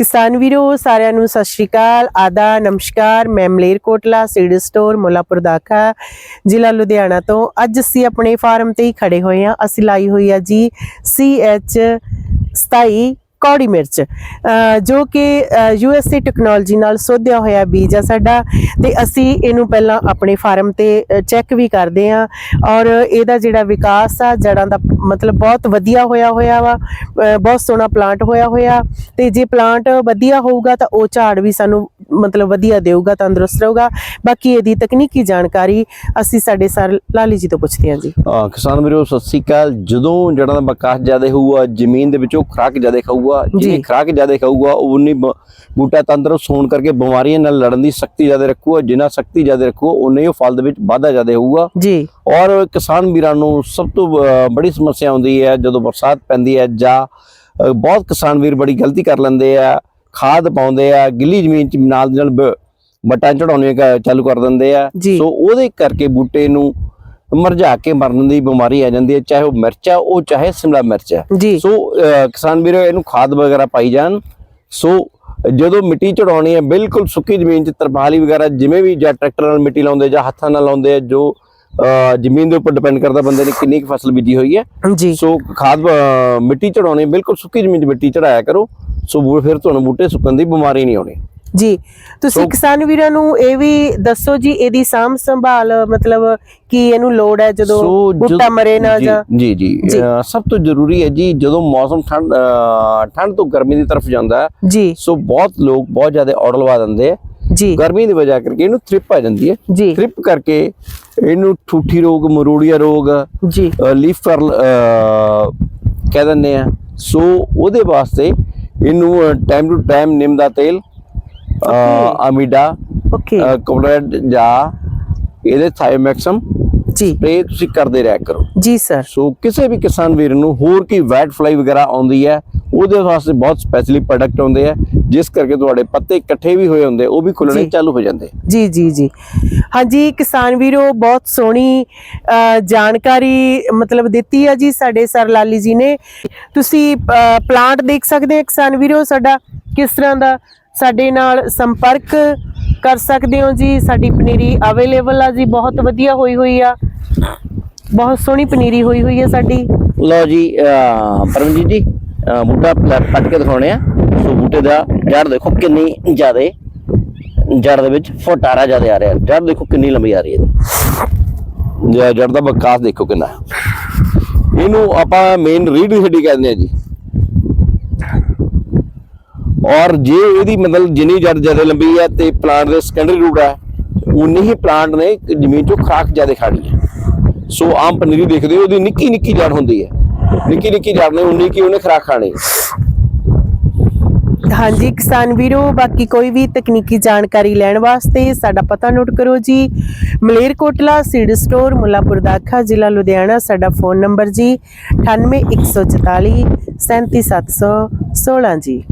ਕਿਸਾਨ ਵੀਰੋ, ਸਾਰਿਆਂ ਨੂੰ ਸਤਿ ਸ਼੍ਰੀ ਅਕਾਲ। ਆਦਾ, ਨਮਸਕਾਰ। ਮੈਂ ਮਲੇਰਕੋਟਲਾ ਸੀਡ ਸਟੋਰ, ਮੁੱਲਾਪੁਰ ਦਾਖਾ ਜ਼ਿਲ੍ਹਾ ਲੁਧਿਆਣਾ ਤੋਂ। ਅੱਜ ਅਸੀਂ ਆਪਣੇ ਫਾਰਮ ਤੇ ਹੀ ਖੜੇ ਹੋਏ ਹਾਂ। ਅਸੀਂ ਲਾਈ ਹੋਈ ਆ ਜੀ ਸੀ ਐਚ 27 ਕੌੜੀ ਮਿਰਚ ਜੋ ਕਿ ਯੂਐਸਏ ਟੈਕਨੋਲੋਜੀ ਨਾਲ ਸੋਧਿਆ ਹੋਇਆ ਬੀਜ ਆ ਸਾਡਾ ਤੇ ਅਸੀਂ ਇਹਨੂੰ ਪਹਿਲਾਂ ਆਪਣੇ ਫਾਰਮ ਤੇ ਚੈੱਕ ਵੀ ਕਰਦੇ ਆ ਔਰ ਇਹਦਾ ਜਿਹੜਾ ਵਿਕਾਸ ਆ, ਜੜਾਂ ਦਾ ਮਤਲਬ ਬਹੁਤ ਵਧੀਆ ਹੋਇਆ ਹੋਇਆ ਵਾ ਬਹੁਤ ਸੋਹਣਾ ਪਲਾਂਟ ਹੋਇਆ ਹੋਇਆ ਤੇ ਜੇ ਪਲਾਂਟ ਵਧੀਆ ਹੋਊਗਾ ਤਾਂ ਉਹ ਝਾੜ ਵੀ ਸਾਨੂੰ ਮਤਲਬ ਵਧੀਆ ਦੇਊਗਾ, ਤੰਦਰੁਸਤ ਰਹੂਗਾ। ਬਾਕੀ ਇਹਦੀ ਤਕਨੀਕੀ ਜਾਣਕਾਰੀ ਅਸੀਂ ਸਾਡੇ ਸਰ ਲਾਲੀ ਜੀ ਤੋਂ ਪੁੱਛਦੇ ਹਾਂ ਜੀ। ਹਾਂ, ਕਿਸਾਨ ਵੀਰੋ, ਸਤਿ ਸ੍ਰੀ ਅਕਾਲ। ਜਦੋਂ ਜੜਾਂ ਦਾ ਵਿਕਾਸ ਜ਼ਿਆਦਾ ਹੋਊਗਾ, ਜ਼ਮੀਨ ਦੇ ਵਿੱਚੋਂ ਖੁਰਾਕ ਜ਼ਿਆਦਾ ਖਾਊਗਾ ਜੀ। ਜਿਹਨੇ ਖੁਰਾਕ ਜ਼ਿਆਦਾ ਖਾਊਗਾ ਉਹ ਉਨੀ ਬੂਟਾ ਤੰਦਰੁਸਤ ਹੋਣ ਕਰਕੇ ਬਿਮਾਰੀਆਂ ਨਾਲ ਲੜਨ ਦੀ ਸ਼ਕਤੀ ਜ਼ਿਆਦਾ ਰੱਖੂਗਾ ਜਿੰਨਾ ਸ਼ਕਤੀ ਜ਼ਿਆਦਾ ਰੱਖੂਗਾ ਉਨੇ ਹੀ ਫਲ ਦੇ ਵਿੱਚ ਵਾਧਾ ਜ਼ਿਆਦਾ ਹੋਊਗਾ ਜੀ ਔਰ ਕਿਸਾਨ ਵੀਰਾਂ ਨੂੰ ਸਭ ਤੋਂ ਬੜੀ ਸਮੱਸਿਆ ਆਉਂਦੀ ਹੈ ਜਦੋਂ ਬਰਸਾਤ ਪੈਂਦੀ ਹੈ ਜਾਂ ਬਹੁਤ ਕਿਸਾਨ ਵੀਰ ਬੜੀ ਗਲਤੀ ਕਰ ਲੈਂਦੇ ਆ ਖਾਦ ਪਾਉਂਦੇ ਆ ਗਿੱਲੀ ਜ਼ਮੀਨ 'ਚ ਨਾਲ ਦੀ ਨਾਲ ਬ- ਵੱਟਾਂ ਚੜਾਉਣੇ ਚਾਲੂ ਕਰ ਦਿੰਦੇ ਆ। ਸੋ ਉਹਦੇ ਕਰਕੇ ਬੂਟੇ ਨੂੰ ਮਰਝਾ ਕੇ ਮਰਨ ਦੀ ਬਿਮਾਰੀ ਆ ਜਾਂਦੀ ਹੈ ਚਾਹੇ ਉਹ ਮਿਰਚ ਆ ਉਹ ਚਾਹੇ ਸ਼ਿਮਲਾ ਮਿਰਚ ਆ। ਸੋ ਕਿਸਾਨ ਵੀਰੋ ਇਹਨੂੰ ਖਾਦ ਵਗੈਰਾ ਪਾਈ ਜਾਣ। ਸੋ ਜਦੋਂ ਮਿੱਟੀ ਚੜਾਉਣੀ ਹੈ ਬਿਲਕੁਲ ਸੁੱਕੀ ਜ਼ਮੀਨ 'ਚ ਤਰਪਾਲੀ ਵਗੈਰਾ ਜਿਵੇਂ ਵੀ ਜਾਂ ਟਰੈਕਟਰ ਨਾਲ ਮਿੱਟੀ ਲਾਉਂਦੇ ਜਾਂ ਹੱਥਾਂ ਨਾਲ ਲਾਉਂਦੇ ਆ ਜੋ ਜ਼ਮੀਨ ਦੇ ਉੱਪਰ ਡਿਪੈਂਡ ਕਰਦਾ ਬੰਦੇ ਨੇ ਕਿੰਨੀ ਕੁ ਫਸਲ ਬੀਜੀ ਹੋਈ ਹੈ। ਜੀ। ਸੋ ਖਾਦ ਮਿੱਟੀ ਚੜਾਉਣੀ ਬਿਲਕੁਲ ਸੁੱਕੀ ਜ਼ਮੀਨ 'ਚ ਮਿੱਟੀ ਚੜਾਇਆ ਕਰੋ। ਸੋ ਫਿਰ ਤੁਹਾਨੂੰ ਬੂਟੇ ਸੁੱਕਣ ਦੀ ਬਿਮਾਰੀ ਨਹੀਂ ਆਉਣੀ। ਜੀ। ਤੁਸੀਂ ਕਿਸਾਨ ਵੀਰਾਂ ਨੂੰ ਇਹ ਵੀ ਦੱਸੋ ਜੀ ਇਹਦੀ ਸਾਂਭ ਸੰਭਾਲ ਮਤਲਬ ਕੀ ਇਹਨੂੰ ਲੋੜ ਹੈ ਜਦੋਂ ਬੂਟਾ ਮਰੇ ਨਾ ਜੀ- ਜਾਂ ਜੀ ਸਭ ਤੋਂ ਜ਼ਰੂਰੀ ਹੈ ਜੀ ਜਦੋਂ ਮੌਸਮ ਠੰਡ ਠੰਡ ਤੋਂ ਗਰਮੀ ਦੀ ਤਰਫ ਜਾਂਦਾ ਜੀ। ਸੋ ਬਹੁਤ ਲੋਕ ਬਹੁਤ ਜ਼ਿਆਦਾ ਔੜ ਲਵਾ ਦਿੰਦੇ ਜੀ। ਗਰਮੀ ਦੀ ਵਜ੍ਹਾ ਕਰਕੇ ਇਹਨੂੰ ਥ੍ਰਿਪ ਆ ਜਾਂਦੀ ਹੈ। ਜੀ। ਥ੍ਰਿਪ ਕਰਕੇ ਇਹਨੂੰ ਠੂਠੀ ਰੋਗ ਮਰੋੜੀਆ ਰੋਗ ਜੀ। ਲੀਫ ਕਰਲ ਕਹਿ ਦਿੰਦੇ ਆ। ਸੋ ਉਹਦੇ ਵਾਸਤੇ ਇਹਨੂੰ ਟਾਈਮ ਟੂ ਟਾਈਮ ਨਿੰਮ ਦਾ ਤੇਲ Okay. ਅਮੀਡਾ ਓਕੇ ਕੋਬਰੇਟ ਜਾਂ ਇਹਦੇ ਥਾਇਮੈਕਸਮ ਜੀ। ਸਪਰੇ ਤੁਸੀਂ ਕਰਦੇ ਰਹਿਆ ਕਰੋ। ਜੀ ਸਰ ਸੋ ਕਿਸੇ ਵੀ ਕਿਸਾਨ ਵੀਰ ਨੂੰ ਹੋਰ ਕੀ ਵੈਟ ਫਲਾਈ ਵਗੈਰਾ ਆਉਂਦੀ ਹੈ ਉਹਦੇ ਵਾਸਤੇ ਬਹੁਤ ਸਪੈਸ਼ਲੀ ਪ੍ਰੋਡਕਟ ਆਉਂਦੇ ਆ ਜਿਸ ਕਰਕੇ ਤੁਹਾਡੇ ਪੱਤੇ ਇਕੱਠੇ ਵੀ ਹੋਏ ਹੁੰਦੇ ਉਹ ਵੀ ਖੁੱਲਣੇ ਜੀ। ਚਾਲੂ ਹੋ ਜਾਂਦੇ। ਜੀ ਜੀ ਜੀ। ਹਾਂਜੀ ਕਿਸਾਨ ਵੀਰੋ ਬਹੁਤ ਸੋਹਣੀ ਅ, ਜਾਣਕਾਰੀ ਮਤਲਬ ਦਿੱਤੀ ਹੈ ਜੀ ਸਾਡੇ ਸਰ ਲਾਲੀ ਜੀ ਨੇ। ਤੁਸੀਂ ਪਲਾਂਟ ਦੇਖ ਸਕਦੇ ਹੋ ਕਿਸਾਨ ਵੀਰੋ ਸਾਡਾ ਕਿਸ ਤਰ੍ਹਾਂ ਦਾ ਸਾਡੇ ਨਾਲ ਸੰਪਰਕ ਕਰ ਸਕਦੇ ਹੋ ਜੀ। ਸਾਡੀ ਪਨੀਰੀ ਅਵੇਲੇਬਲ ਆ ਜੀ। ਬਹੁਤ ਵਧੀਆ ਹੋਈ ਹੋਈ ਆ। ਬਹੁਤ ਸੋਹਣੀ ਪਨੀਰੀ ਹੋਈ ਹੋਈ ਹੈ ਸਾਡੀ। ਲਓ ਜੀ ਪਰਮਜੀਤ ਜੀ ਬੂਟਾ ਪੱਟ ਕੇ ਦਿਖਾਉਣੇ ਆ। ਸੋ ਬੂਟੇ ਦਾ ਜੜ ਦੇਖੋ ਕਿੰਨੀ ਜ਼ਿਆਦੇ ਜੜ ਦੇ ਵਿੱਚ ਫੁਟਾਰਾ ਜ਼ਿਆਦਾ ਆ ਰਿਹਾ। ਜੜ ਦੇਖੋ ਕਿੰਨੀ ਲੰਬੀ ਆ ਰਹੀ ਹੈ ਜੜ ਦਾ ਵਿਕਾਸ ਦੇਖੋ ਕਿੰਨਾ। ਇਹਨੂੰ ਆਪਾਂ ਮੇਨ ਰੀਡ ਹੱਡੀ ਕਹਿੰਦੇ ਆ ਜੀ। ਔਰ ਜੇ ਇਹਦੀ ਮਤਲਬ ਜਿੰਨੀ ਜੜ ਜ਼ਿਆਦਾ ਲੰਬੀ ਹੈ ਤੇ ਪਲਾਂਟ ਦੇ ਸੈਕੰਡਰੀ ਰੂਟ ਹੈ ਉਨੀ ਹੀ ਪਲਾਂਟ ਨੇ ਜ਼ਮੀਨ ਚੋਂ ਖਰਾਕ ਜ਼ਿਆਦਾ ਖਾਣੀ ਹੈ। ਸੋ ਆਮ ਪਨੀਰੀ ਦੇਖਦੇ ਹੋ, ਉਹਦੀ ਨਿੱਕੀ ਨਿੱਕੀ ਜੜ ਹੁੰਦੀ ਹੈ। ਨਿੱਕੀ ਨਿੱਕੀ ਜੜ ਨੇ ਉਨੀ ਕੀ ਉਹਨੇ ਖਰਾਕ ਖਾਣੀ ਹਾਂਜੀ, ਕਿਸਾਨ ਵੀਰੋ, ਬਾਕੀ ਕੋਈ ਵੀ ਤਕਨੀਕੀ ਜਾਣਕਾਰੀ ਲੈਣ ਵਾਸਤੇ ਸਾਡਾ ਪਤਾ ਨੋਟ ਕਰੋ ਜੀ। ਮਲੇਰਕੋਟਲਾ ਸੀਡ ਸਟੋਰ ਮੁੱਲਾਪੁਰ ਦਾਖਾ ਜ਼ਿਲ੍ਹਾ ਲੁਧਿਆਣਾ, ਸਾਡਾ ਫੋਨ ਨੰਬਰ ਜੀ 98144 37716 ਜੀ।